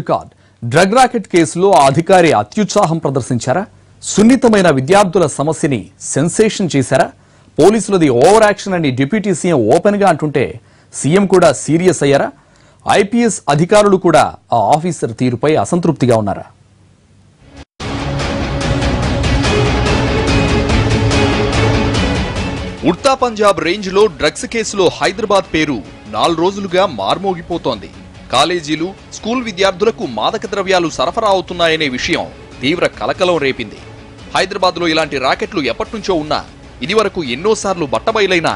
Record. Drug racket కేసులో ఆ అధికారి అత్యుత్సాహం ప్రదర్శించారా? సున్నితమైన విద్యార్థుల సమస్యని సెన్సేషన్ చేశారా? పోలీసులది ఓవర్ యాక్షన్ అని డిప్యూటీ సీఎం ఓపెన్గా అంటుంటే సీఎం కూడా సీరియస్ అయ్యారా? ఐపీఎస్ అధికారులు కూడా ఆ ఆఫీసర్ తీరుపై అసంతృప్తిగా ఉన్నారా? ఉడ్తా పంజాబ్ రేంజ్లో డ్రగ్స్ కేసులో హైదరాబాద్ పేరు నాలుగు రోజులుగా మార్మోగిపోతోంది. కాలేజీలు స్కూల్ విద్యార్థులకు మాదక ద్రవ్యాలు సరఫరా అవుతున్నాయనే విషయం తీవ్ర కలకలం రేపింది. హైదరాబాద్లో ఇలాంటి రాకెట్లు ఎప్పటినుంచో ఉన్నా ఇదివరకు ఎన్నోసార్లు బట్టబయలైనా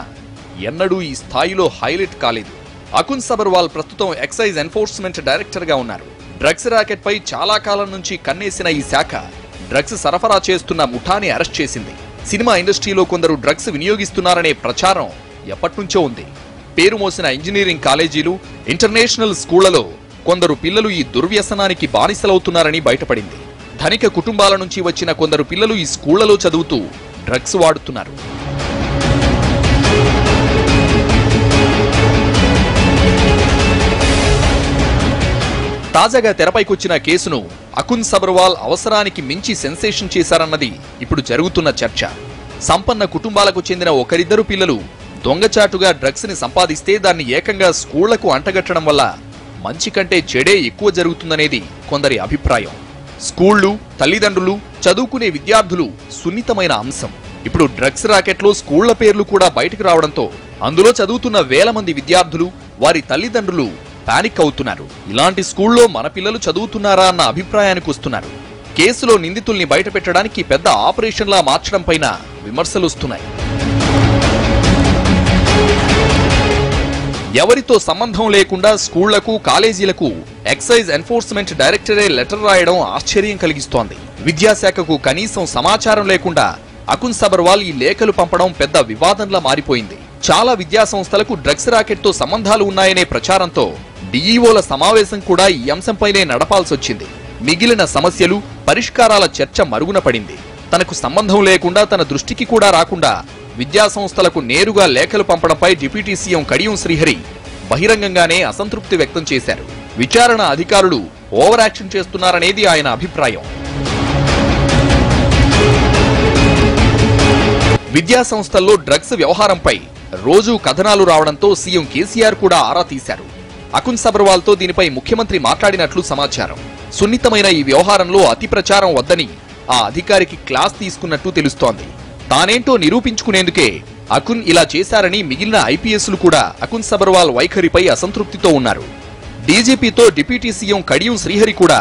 ఎన్నడూ ఈ స్థాయిలో హైలైట్ కాలేదు. అకున్ సబర్వాల్ ప్రస్తుతం ఎక్సైజ్ ఎన్ఫోర్స్మెంట్ డైరెక్టర్గా ఉన్నారు. డ్రగ్స్ ర్యాకెట్పై చాలా కాలం నుంచి కన్నేసిన ఈ శాఖ డ్రగ్స్ సరఫరా చేస్తున్న ముఠాని అరెస్ట్ చేసింది. సినిమా ఇండస్ట్రీలో కొందరు డ్రగ్స్ వినియోగిస్తున్నారనే ప్రచారం ఎప్పటినుంచో ఉంది. పేరు మోసిన ఇంజనీరింగ్ కాలేజీలు ఇంటర్నేషనల్ స్కూళ్ళలో కొందరు పిల్లలు ఈ దుర్వ్యసనానికి బానిసలవుతున్నారని బయటపడింది. ధనిక కుటుంబాల నుంచి వచ్చిన కొందరు పిల్లలు ఈ స్కూళ్ళలో చదువుతూ డ్రగ్స్ వాడుతున్నారు. తాజాగా తెరపైకొచ్చిన కేసును అకున్ సబర్వాల్ అవసరానికి మించి సెన్సేషన్ చేశారన్నది ఇప్పుడు జరుగుతున్న చర్చ. సంపన్న కుటుంబాలకు చెందిన ఒకరిద్దరు పిల్లలు దొంగచాటుగా డ్రగ్స్ని సంపాదిస్తే దాన్ని ఏకంగా స్కూళ్ళకు అంటగట్టడం వల్ల మంచి కంటే చెడే ఎక్కువ జరుగుతుందనేది కొందరి అభిప్రాయం. స్కూళ్ళు తల్లిదండ్రులు చదువుకునే విద్యార్థులు సున్నితమైన అంశం. ఇప్పుడు డ్రగ్స్ రాకెట్లో స్కూళ్ళ పేర్లు కూడా బయటకు రావడంతో అందులో చదువుతున్న వేల మంది విద్యార్థులు వారి తల్లిదండ్రులు పానిక్ అవుతున్నారు. ఇలాంటి స్కూల్లో మన పిల్లలు చదువుతున్నారా అన్న అభిప్రాయానికి వస్తున్నారు. కేసులో నిందితుల్ని బయటపెట్టడానికి పెద్ద ఆపరేషన్లా మార్చడం పైన విమర్శలు వస్తున్నాయి ఎవరితో సంబంధం లేకుండా స్కూళ్ళకు కాలేజీలకు ఎక్సైజ్ ఎన్ఫోర్స్మెంట్ డైరెక్టరే లెటర్ రాయడం ఆశ్చర్యం కలిగిస్తోంది. విద్యాశాఖకు కనీసం సమాచారం లేకుండా అకున్ సబర్వాల్ ఈ లేఖలు పంపడం పెద్ద వివాదంలా మారిపోయింది. చాలా విద్యా సంస్థలకు డ్రగ్స్ రాకెట్తో సంబంధాలు ఉన్నాయనే ప్రచారంతో డిఈఓల సమావేశం కూడా ఈ అంశంపైనే నడపాల్సొచ్చింది. మిగిలిన సమస్యలు పరిష్కారాల చర్చ మరుగున పడింది. తనకు సంబంధం లేకుండా తన దృష్టికి కూడా రాకుండా విద్యా సంస్థలకు నేరుగా లేఖలు పంపడంపై డిప్యూటీ సీఎం కడియం శ్రీహరి బహిరంగంగానే అసంతృప్తి వ్యక్తం చేశారు. విచారణ అధికారులు ఓవర్ యాక్షన్ చేస్తున్నారనేది ఆయన అభిప్రాయం. విద్యా సంస్థల్లో డ్రగ్స్ వ్యవహారంపై రోజూ కథనాలు రావడంతో సీఎం కేసీఆర్ కూడా ఆరా తీశారు. అకున్ సబర్వాల్తో దీనిపై ముఖ్యమంత్రి మాట్లాడినట్లు సమాచారం. సున్నితమైన ఈ వ్యవహారంలో అతి ప్రచారం వద్దని ఆ అధికారికి క్లాస్ తీసుకున్నట్టు తెలుస్తోంది. తానేంటో నిరూపించుకునేందుకే అకున్ ఇలా చేశారని మిగిలిన ఐపీఎస్లు కూడా అకున్ సబర్వాల్ వైఖరిపై అసంతృప్తితో ఉన్నారు. డీజీపీతో డిప్యూటీ సీఎం కడియం శ్రీహరి కూడా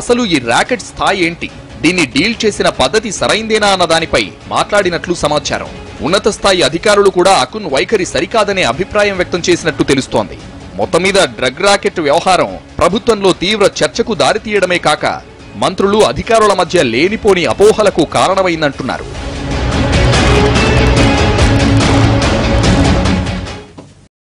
అసలు ఈ ర్యాకెట్ స్థాయి ఏంటి? దీన్ని డీల్ చేసిన పద్ధతి సరైందేనా అన్న దానిపై మాట్లాడినట్లు సమాచారం. ఉన్నత స్థాయి అధికారులు కూడా అకున్ వైఖరి సరికాదనే అభిప్రాయం వ్యక్తం చేసినట్టు తెలుస్తోంది. మొత్తం మీద డ్రగ్ రాకెట్ వ్యవహారం ప్రభుత్వంలో తీవ్ర చర్చకు దారితీయడమే కాక మంత్రులు అధికారుల మధ్య లేనిపోని అపోహలకు కారణమైందంటున్నారు.